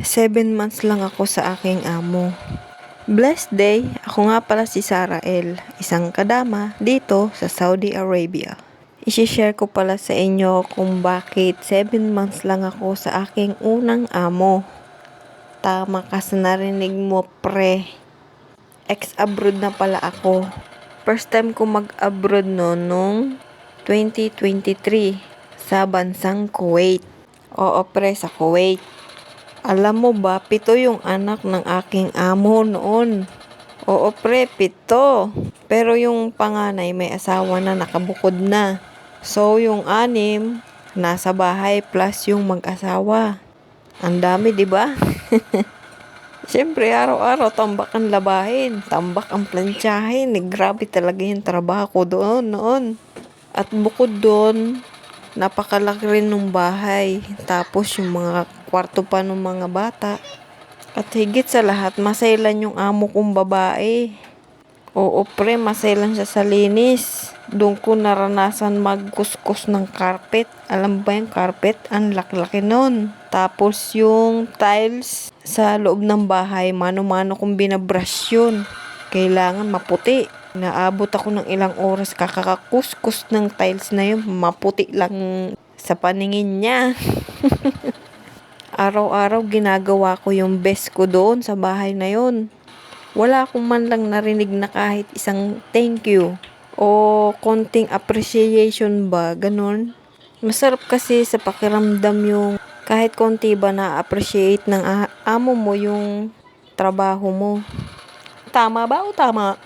Seven months lang ako sa aking amo. Blessed day, ako nga pala si Sarah L, isang kadama dito sa Saudi Arabia. Isishare ko pala sa inyo kung bakit 7 months lang ako sa aking unang amo. Tama ka sa narinig mo pre. Ex-abroad na pala ako. First time ko mag-abroad no nung 2023 sa bansang Kuwait. Oo pre, sa Kuwait. Alam mo ba, pito yung anak ng aking amo noon. Oo pre, pito. Pero yung panganay may asawa na nakabukod na. So yung anim, nasa bahay plus yung mag-asawa. Ang dami, di ba? Siyempre, araw-araw tambak ang labahin, tambak ang plantsahin. Eh, grabe talaga yung trabaho ko doon noon. At bukod doon, napakalaki rin ng bahay. Tapos yung mga kwarto pa ng mga bata. At higit sa lahat, masailan yung amo kong babae. Oo pre, masailan siya sa linis. Doon ko naranasan magkuskus ng carpet. Alam ba yung carpet? Ang laklaki nun. Tapos yung tiles sa loob ng bahay, mano-mano kong binabrush yun. Kailangan maputi. Naabot ako ng ilang oras kakakakuskus ng tiles na yun. Maputi lang sa paningin niya. Araw-araw ginagawa ko yung best ko doon sa bahay na yun. Wala akong man lang narinig na kahit isang thank you o konting appreciation ba, ganun. Masarap kasi sa pakiramdam yung kahit konti ba na-appreciate ng amo mo yung trabaho mo. Tama ba o tama?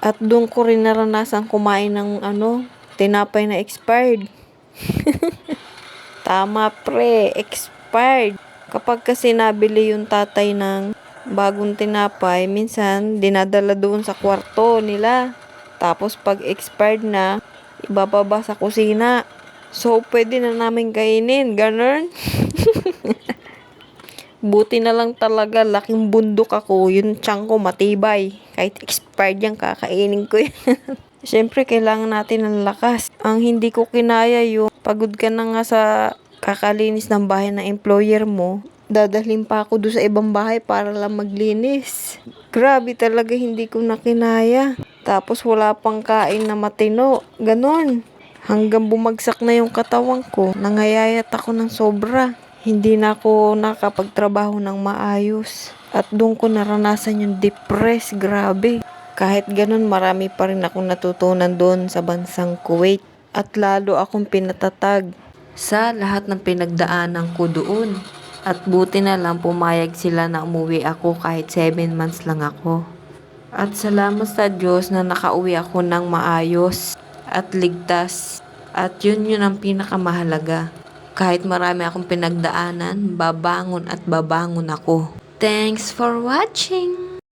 At doon ko rin naranasan kumain ng ano, tinapay na expired. Tama pre, expired. Kapag kasi nabili yung tatay ng bagong tinapay, minsan dinadala doon sa kwarto nila. Tapos pag expired na, ibababa sa kusina. So, pwede na namin kainin. Ganun. Buti na lang talaga, laking bundok ako. Yung tiyan ko matibay. Kahit expired yan, kakainin ko yan. Siyempre, kailangan natin ng lakas. Ang hindi ko kinaya yung pagod ka na nga sa kakalinis ng bahay ng employer mo, dadalhin pa ako doon sa ibang bahay para lang maglinis. Grabe talaga, hindi ko na kinaya. Tapos wala pang kain na matino. Ganon. Hanggang bumagsak na yung katawan ko, nangayayat ako ng sobra. Hindi na ako nakapagtrabaho ng maayos. At doon ko naranasan yung depress, grabe. Kahit ganun, marami pa rin akong natutunan doon sa bansang Kuwait. At lalo akong pinatatag sa lahat ng pinagdaanan ko doon. At buti na lang pumayag sila na umuwi ako kahit 7 months lang ako. At salamat sa Diyos na nakauwi ako ng maayos at ligtas. At yun yun ang pinakamahalaga. Kahit marami akong pinagdaanan, babangon at babangon ako. Thanks for watching!